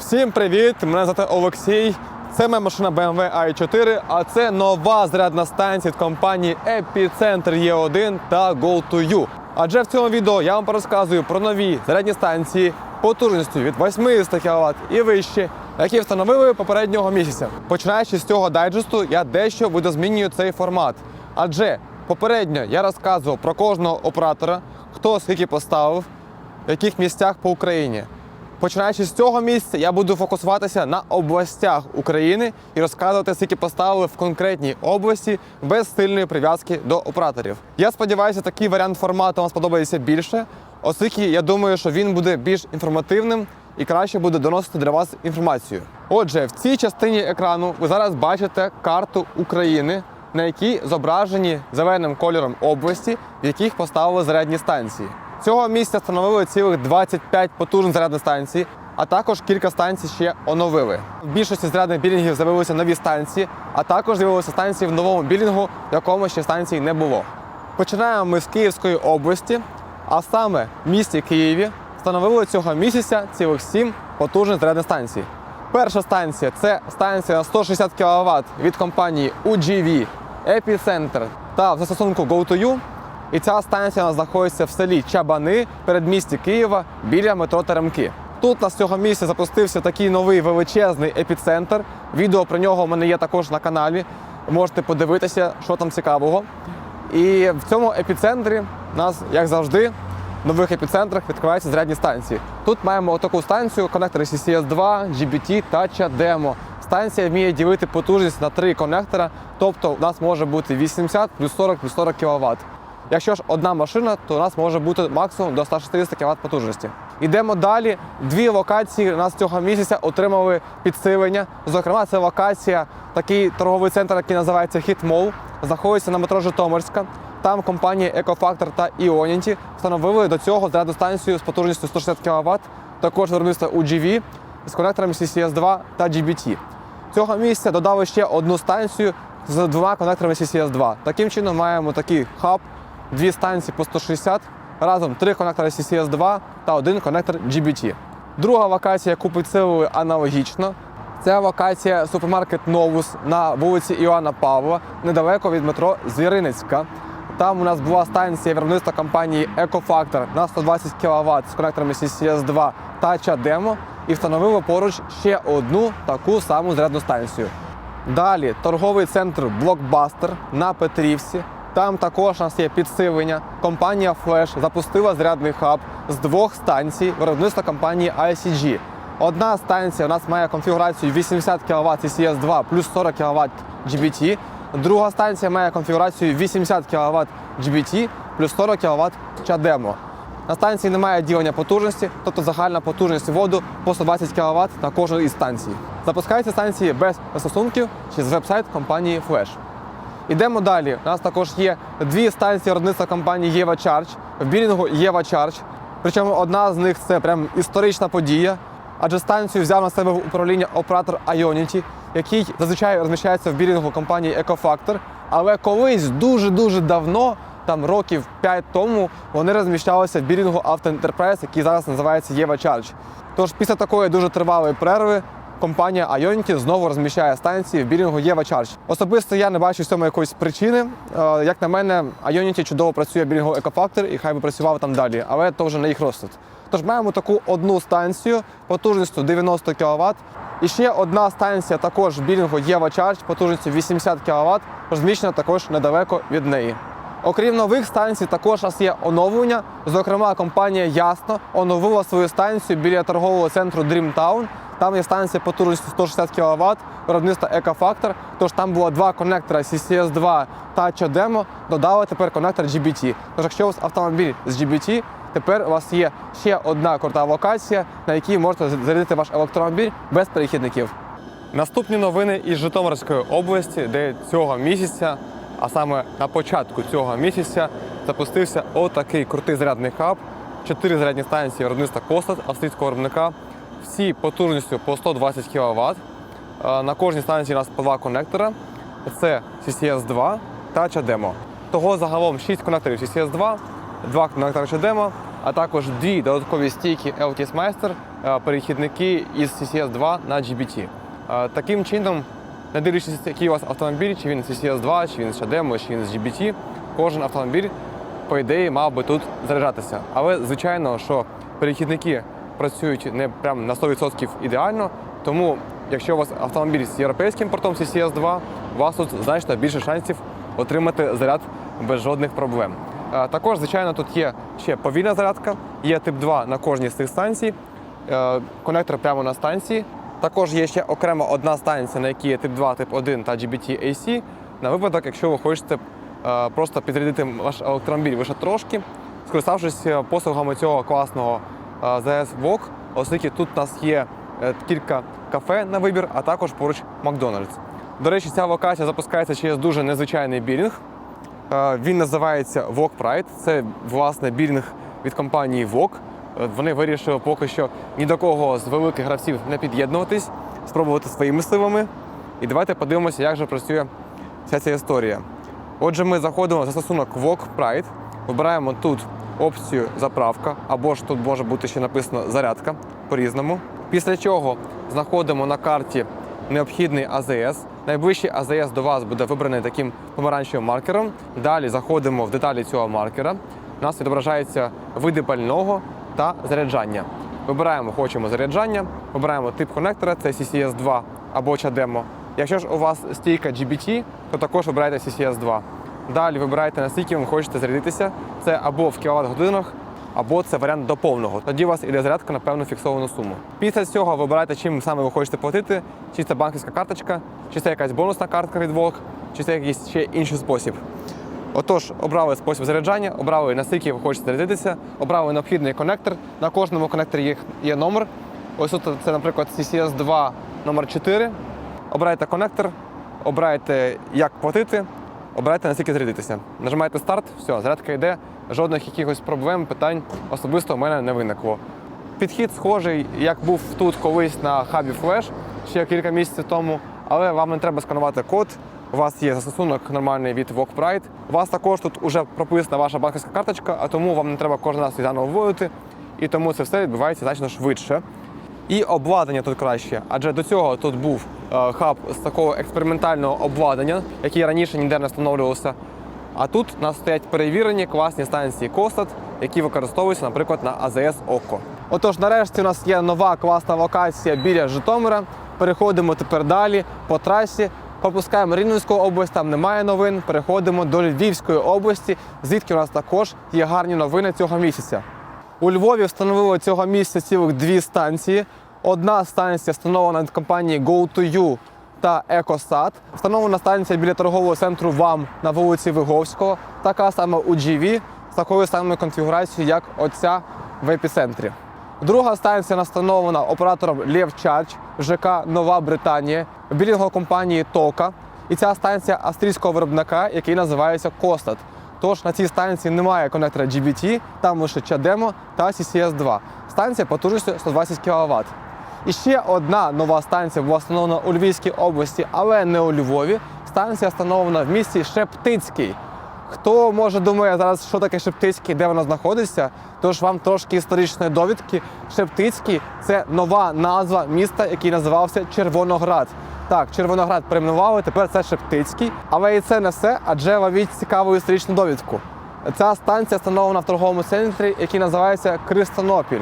Всім привіт! Мене звати Олексій. Це моя машина BMW i4, а це нова зарядна станція від компанії Epicenter E1 та Go2U. Адже в цьому відео я вам порозказую про нові зарядні станції потужністю від 80 кВт і вище, які встановили попереднього місяця. Починаючи з цього дайджесту, я дещо видозмінюю цей формат. Адже попередньо я розказував про кожного оператора, хто скільки поставив, в яких місцях по Україні. Починаючи з цього місця, я буду фокусуватися на областях України і розказувати, скільки поставили в конкретній області без сильної прив'язки до операторів. Я сподіваюся, такий варіант формату вам сподобається більше, оскільки я думаю, що він буде більш інформативним і краще буде доносити для вас інформацію. Отже, в цій частині екрану ви зараз бачите карту України, на якій зображені зеленим кольором області, в яких поставили зарядні станції. Цього місця встановили цілих 25 потужних зарядних станцій, а також кілька станцій ще оновили. В більшості зарядних білінгів з'явилися нові станції, а також з'явилися станції в новому білінгу, в якому ще станцій не було. Починаємо ми з Київської області, а саме в місті Києві встановили цього місяця цілих 7 потужних зарядних станцій. Перша станція це станція на 160 кВт від компанії UGV, Epicenter та застосунку Go2U. І ця станція знаходиться в селі Чабани, передмісті Києва, біля метро Теремки. Тут з цього місця запустився такий новий величезний епіцентр. Відео про нього у мене є також на каналі. Можете подивитися, що там цікавого. І в цьому епіцентрі у нас, як завжди, в нових епіцентрах відкриваються зарядні станції. Тут маємо таку станцію, конектори CCS2, GBT та CHAdeMO. Станція вміє ділити потужність на три конектора, тобто у нас може бути 80 плюс 40 плюс 40 кВт. Якщо ж одна машина, то у нас може бути максимум до 160 кВт потужності. Йдемо далі. Дві локації у нас цього місяця отримали підсилення. Зокрема, це локація, такий торговий центр, який називається Хітмол, знаходиться на метро Житомирська. Там компанії Екофактор та Ionity встановили до цього зарядну станцію з потужністю 160 кВт, також виробництва UGV з конекторами CCS2 та GBT. Цього місця додали ще одну станцію з двома конекторами CCS2. Таким чином маємо такий хаб, дві станції по 160, разом три конектори CCS2 та один конектор GBT. Друга локація, яку підсилили аналогічно, це локація супермаркет Новус на вулиці Іоанна Павла, недалеко від метро Звіринецька. Там у нас була станція виробництва компанії Екофактор на 120 кВт з конекторами CCS2 та CHAdeMO і встановили поруч ще одну таку саму зарядну станцію. Далі торговий центр Блокбастер на Петрівці. Там також у нас є підсилення. Компанія Flash запустила зарядний хаб з двох станцій виробництва компанії ICG. Одна станція у нас має конфігурацію 80 кВт CCS2 плюс 40 кВт GBT. Друга станція має конфігурацію 80 кВт GBT плюс 40 кВт CHAdeMO. На станції немає ділення потужності, тобто загальна потужність воду по 120 кВт на кожну із станцій. Запускаються станції без застосунків чи з веб-сайт компанії Flash. Ідемо далі. У нас також є дві станції виробництва компанії Єва Charge. В білінгу Єва Charge. Причому одна з них це прям історична подія, адже станцію взяв на себе в управління оператор Ionity, який зазвичай розміщається в білінгу компанії Ecofactor. Але колись дуже-дуже давно, там років 5 тому, вони розміщалися в білінгу Auto який зараз називається Єва Charge. Тож після такої дуже тривалої перерви компанія Ionity знову розміщає станції в білінгу Єва Charge. Особисто я не бачу в цьому якоїсь причини. Е, Як на мене, Ionity чудово працює білінгу Екофактор і хай би працював там далі, але то вже не їх розсуд. Тож маємо таку одну станцію потужністю 90 кВт. І ще одна станція також білінгу Єва Charge потужністю 80 кВт, розміщена також недалеко від неї. Окрім нових станцій, також нас є оновлення. Зокрема, компанія Ясно оновила свою станцію біля торгового центру Dreamtown. Там є станція потужністю 160 кВт, виробництва Екофактор. Тож там було два конектора CCS2 та CHAdeMO, додали тепер конектор GBT. Тож, якщо у вас автомобіль з GBT, тепер у вас є ще одна крута локація, на якій можете зарядити ваш електромобіль без перехідників. Наступні новини із Житомирської області, де цього місяця, а саме на початку цього місяця, запустився отакий крутий зарядний хаб. Чотири зарядні станції виробництва Костат, австрійського виробника, всі потужністю по 120 кВт. На кожній станції у нас по два конектора. Це CCS2 та CHAdeMO. Того загалом 6 конекторів CCS2, 2 конектори CHAdeMO а також дві додаткові стійки LTS Meister, е, перехідники із CCS 2 на GBT. Е, Таким чином, не дивлячись, який у вас автомобіль, чи він CCS 2, чи він з CHAdeMO, чи він з GBT, кожен автомобіль, по ідеї, мав би тут заряджатися. Але звичайно, що перехідники працюють не прям на 100% ідеально, тому якщо у вас автомобіль з європейським портом CCS 2, у вас тут значно більше шансів отримати заряд без жодних проблем. Е, Також, звичайно, тут є ще повільна зарядка, є тип 2 на кожній з цих станцій, е, конектор прямо на станції. Також є ще окремо одна станція, на якій є тип 2, тип 1 та GBT AC, на випадок, якщо ви хочете е, просто підрядити ваш електромобіль лише трошки, скориставшись послугами цього класного ZS Walk, оскільки тут у нас є е, кілька кафе на вибір, а також поруч Макдональдс. До речі, ця локація запускається через дуже незвичайний білінг. Він називається Walk Pride. Це власне білінг від компанії Walk. Е, Вони вирішили поки що ні до кого з великих гравців не під'єднуватись, спробувати своїми силами. І давайте подивимося, як же працює вся ця історія. Отже, ми заходимо в застосунок Walk Pride, вибираємо тут опцію заправка, або ж тут може бути ще написано зарядка по-різному. Після чого знаходимо на карті необхідний АЗС. Найближчий АЗС до вас буде вибраний таким помаранчевим маркером. Далі заходимо в деталі цього маркера. У нас відображаються види пального та заряджання. Вибираємо, хочемо заряджання, вибираємо тип конектора, це CCS 2 або CHAdeMO. Якщо ж у вас стійка GBT, то також вибирайте CCS 2. Далі вибирайте, наскільки ви хочете зарядитися. Це або в кіловат годинах, або це варіант до повного. Тоді у вас іде зарядка на певну фіксовану суму. Після цього вибирайте, чим саме ви хочете платити, чи це банківська карточка, чи це якась бонусна картка від Volk, чи це якийсь ще інший спосіб. Отож, обрали спосіб заряджання, обрали наскільки ви хочете зарядитися, обрали необхідний конектор. На кожному конекторі є, номер. Ось тут це, наприклад, CCS 2 номер 4. Обирайте конектор, обирайте, як платити, обирайте наскільки зарядитися. Нажимаєте старт, все, зарядка йде, жодних якихось проблем, питань особисто у мене не виникло. Підхід схожий, як був тут колись на хабі Flash ще кілька місяців тому, але вам не треба сканувати код. У вас є застосунок нормальний від Walk Pride. У вас також тут вже прописана ваша банківська карточка, а тому вам не треба кожен раз її заново вводити. І тому це все відбувається значно швидше. І обладнання тут краще, адже до цього тут був хаб з такого експериментального обладнання, який раніше ніде не встановлювався. А тут у нас стоять перевірені класні станції Костат, які використовуються, наприклад, на АЗС ОКО. Отож, нарешті у нас є нова класна локація біля Житомира. Переходимо тепер далі по трасі. Пропускаємо Рівненську область, там немає новин. Переходимо до Львівської області, звідки у нас також є гарні новини цього місяця. У Львові встановили цього місяця цілих дві станції. Одна станція встановлена від компанії Go2U та EcoSat. Встановлена станція біля торгового центру ВАМ на вулиці Виговського. Така сама у GV з такою самою конфігурацією, як оця в епіцентрі. Друга станція встановлена оператором Charge ЖК Нова Британія білінго компанії Тока. І ця станція австрійського виробника, який називається Костат. Тож на цій станції немає конектора GBT, там лише CHAdeMO та CCS 2. Станція потужністю 120 кВт. І ще одна нова станція була встановлена у Львівській області, але не у Львові. Станція встановлена в місті Шептицький. Хто може думає зараз, що таке Шептицький, де вона знаходиться? Тож вам трошки історичної довідки. Шептицький це нова назва міста, який називався Червоноград. Так, Червоноград перейменували, тепер це Шептицький. Але і це не все, адже ловіть цікаву історичну довідку. Ця станція встановлена в торговому центрі, який називається Кристонопіль.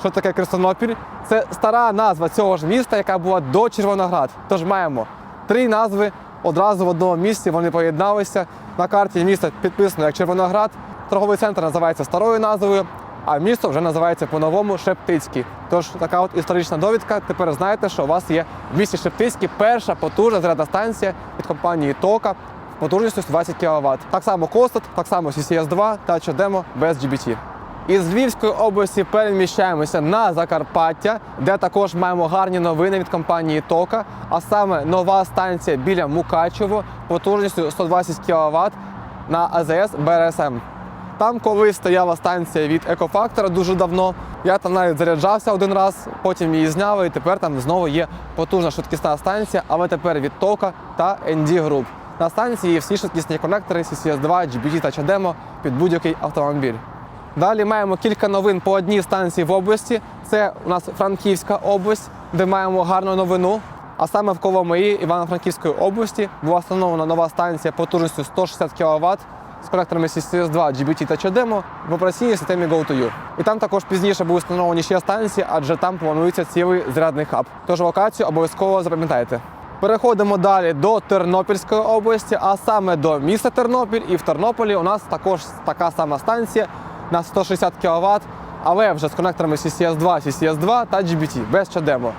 Що таке Кристонопіль? Це стара назва цього ж міста, яка була до Червоноград. Тож маємо три назви одразу в одному місці. Вони поєдналися. На карті міста підписано як Червоноград. Торговий центр називається старою назвою, а місто вже називається по-новому Шептицький. Тож така от історична довідка. Тепер знаєте, що у вас є в місті Шептицький перша потужна зарядна станція від компанії Тока потужністю 120 кВт. Так само Костат, так само CCS 2 та CHAdeMO без GBT. Із Львівської області переміщаємося на Закарпаття, де також маємо гарні новини від компанії Тока, а саме нова станція біля Мукачево потужністю 120 кВт на АЗС БРСМ. Там колись стояла станція від екофактора дуже давно. Я там навіть заряджався один раз, потім її зняли, і тепер там знову є потужна швидкісна станція, але тепер від Тока та ND Group. На станції є всі швидкісні конектори CCS 2, GBT та CHAdeMO під будь-який автомобіль. Далі маємо кілька новин по одній станції в області. Це у нас Франківська область, де маємо гарну новину. А саме в Коломиї Івано-Франківської області була встановлена нова станція потужністю 160 кВт з конекторами CCS2, GBT та CHAdeMO в операційній системі GoToU. І там також пізніше були встановлені ще станції, адже там планується цілий зарядний хаб. Тож локацію обов'язково запам'ятайте. Переходимо далі до Тернопільської області, а саме до міста Тернопіль. І в Тернополі у нас також така сама станція на 160 кВт, але вже з конекторами CCS2, CCS2 та GBT без CHAdeMO.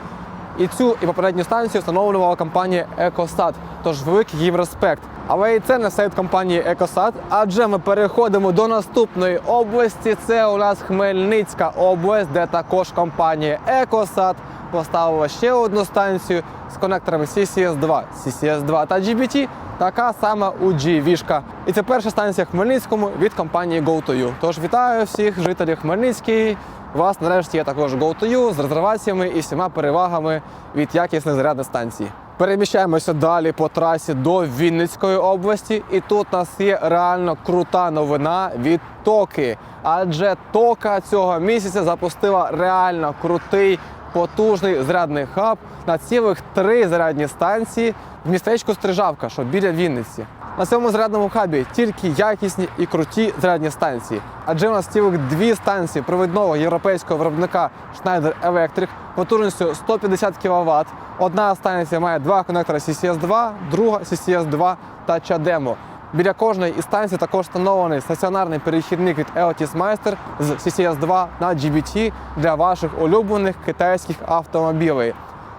І цю і попередню станцію встановлювала компанія EcoSat, тож великий їм респект. Але і це не все компанії EcoSat, адже ми переходимо до наступної області. Це у нас Хмельницька область, де також компанія EcoSat поставила ще одну станцію з конекторами CCS2, CCS2 та GBT. Така сама у G-вішка. І це перша станція в Хмельницькому від компанії GoToU. Тож вітаю всіх жителів Хмельницький. У вас нарешті є також GoToU з резерваціями і всіма перевагами від якісних зарядних станцій. Переміщаємося далі по трасі до Вінницької області, і тут у нас є реально крута новина від Токи. Адже Тока цього місяця запустила реально крутий потужний зарядний хаб на цілих три зарядні станції в містечку Стрижавка, що біля Вінниці. На цьому зарядному хабі тільки якісні і круті зарядні станції. Адже у нас цілих дві станції провідного європейського виробника Schneider Electric потужністю 150 кВт. Одна станція має два конектори CCS2, друга CCS2 та CHAdeMO. Біля кожної із станцій також встановлений стаціонарний перехідник від Eltis Meister з CCS2 на GBT для ваших улюблених китайських автомобілей.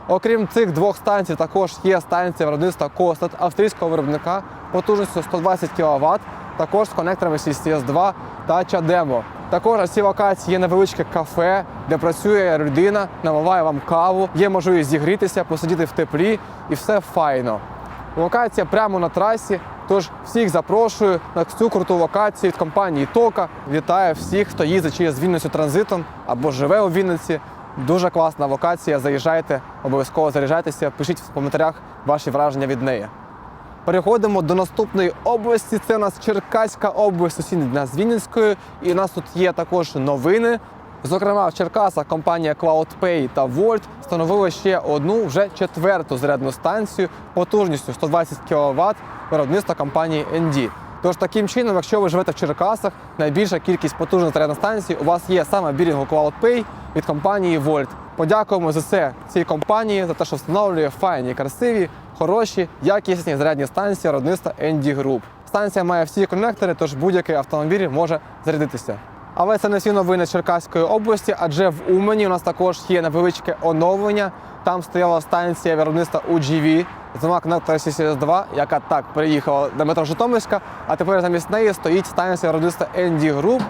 Окрім цих двох станцій, також є станція виробництва Костат австрійського виробника потужністю 120 кВт, також з конекторами CCS2 та CHAdeMO. Також на цій локації є невеличке кафе, де працює людина, намиває вам каву, є можливість зігрітися, посидіти в теплі і все файно. Локація прямо на трасі. Тож всіх запрошую на цю круту локацію від компанії Тока. Вітаю всіх, хто їздить через Вінницю транзитом або живе у Вінниці. Дуже класна локація. Заїжджайте, обов'язково заряджайтеся, пишіть в коментарях ваші враження від неї. Переходимо до наступної області. Це у нас Черкаська область, сусідня з Вінницькою. І у нас тут є також новини. Зокрема, в Черкасах компанія CloudPay та Volt встановили ще одну вже четверту зарядну станцію потужністю 120 кВт виробництва компанії ND. Тож таким чином, якщо ви живете в Черкасах, найбільша кількість потужних зарядних станцій у вас є саме бірінгу CloudPay від компанії Volt. Подякуємо за це цій компанії за те, що встановлює файні, красиві, хороші, якісні зарядні станції виробництва ND Group. Станція має всі конектори, тож будь-який автомобіль може зарядитися. Але це не всі новини Черкаської області, адже в Умані у нас також є невеличке оновлення. Там стояла станція виробництва UGV з двома конекторами CCS2, яка так приїхала до метро Житомирська, а тепер замість неї стоїть станція виробництва ND Group.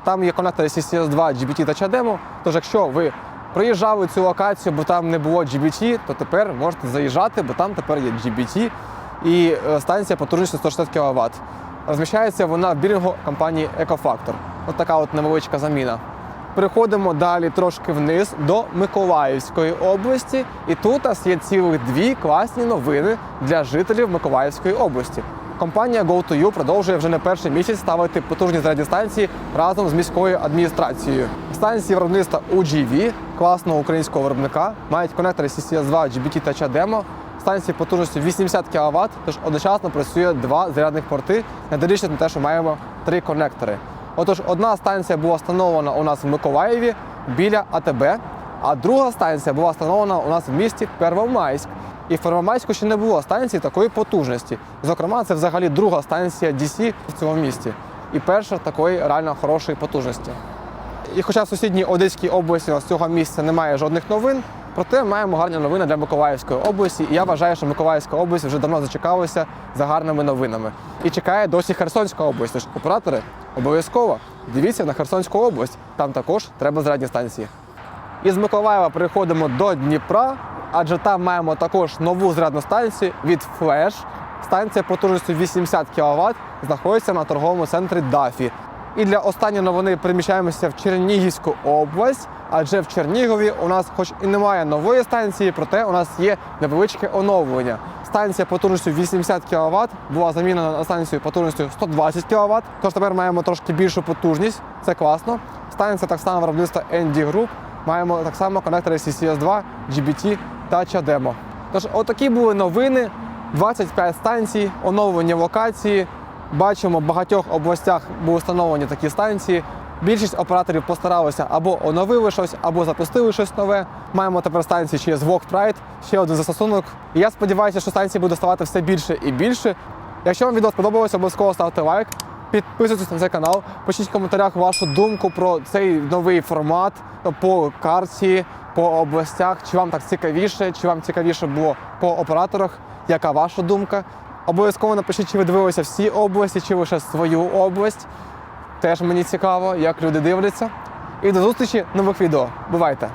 Там є конектори CCS2, GBT та CHAdeMO. Тож, якщо ви приїжджали цю локацію, бо там не було GBT, то тепер можете заїжджати, бо там тепер є GBT і е, станція потужністю 160 кВт. Розміщається вона в бірінгу компанії Ecofactor. Ось така от невеличка заміна. Переходимо далі трошки вниз до Миколаївської області. І тут нас є цілих дві класні новини для жителів Миколаївської області. Компанія GoToU продовжує вже не перший місяць ставити потужні зарядні станції разом з міською адміністрацією. Станції виробництва UGV, класного українського виробника, мають конектори CCS2, GBT та CHAdeMO, станції потужністю 80 кВт, тож одночасно працює два зарядних порти, не дивлячись на те, що маємо три конектори. Отож, одна станція була встановлена у нас в Миколаєві біля АТБ, а друга станція була встановлена у нас в місті Первомайськ. І в Первомайську ще не було станції такої потужності. Зокрема, це взагалі друга станція DC в цьому місті. І перша такої реально хорошої потужності. І хоча в сусідній Одеській області з цього місця немає жодних новин, проте маємо гарні новини для Миколаївської області. І я вважаю, що Миколаївська область вже давно зачекалася за гарними новинами. І чекає досі Херсонська область. Тож оператори обов'язково дивіться на Херсонську область. Там також треба зарядні станції. Із Миколаєва переходимо до Дніпра, адже там маємо також нову зарядну станцію від Flash. Станція потужністю 80 кВт знаходиться на торговому центрі Дафі. І для останньої новини переміщаємося в Чернігівську область, адже в Чернігові у нас, хоч і немає нової станції, проте у нас є невеличке оновлення. станція потужністю 80 кВт була замінена на станцію потужністю 120 кВт. Тож тепер маємо трошки більшу потужність. Це класно. Станція так само виробництва ND Group. Маємо так само конектори CCS2, GBT та CHAdeMO. Тож, отакі були новини. 25 станцій, оновлення локації. Бачимо, в багатьох областях були встановлені такі станції. Більшість операторів постаралися або оновили щось, або запустили щось нове. Маємо тепер станції ще з Walk Pride, ще один застосунок. І я сподіваюся, що станцій буде ставати все більше і більше. Якщо вам відео сподобалося, обов'язково ставте лайк, підписуйтесь на цей канал, пишіть в коментарях вашу думку про цей новий формат по карті, по областях. Чи вам так цікавіше, чи вам цікавіше було по операторах? Яка ваша думка? Обов'язково напишіть, чи ви дивилися всі області, чи лише свою область. Теж мені цікаво, як люди дивляться. І до зустрічі нових відео. Бувайте!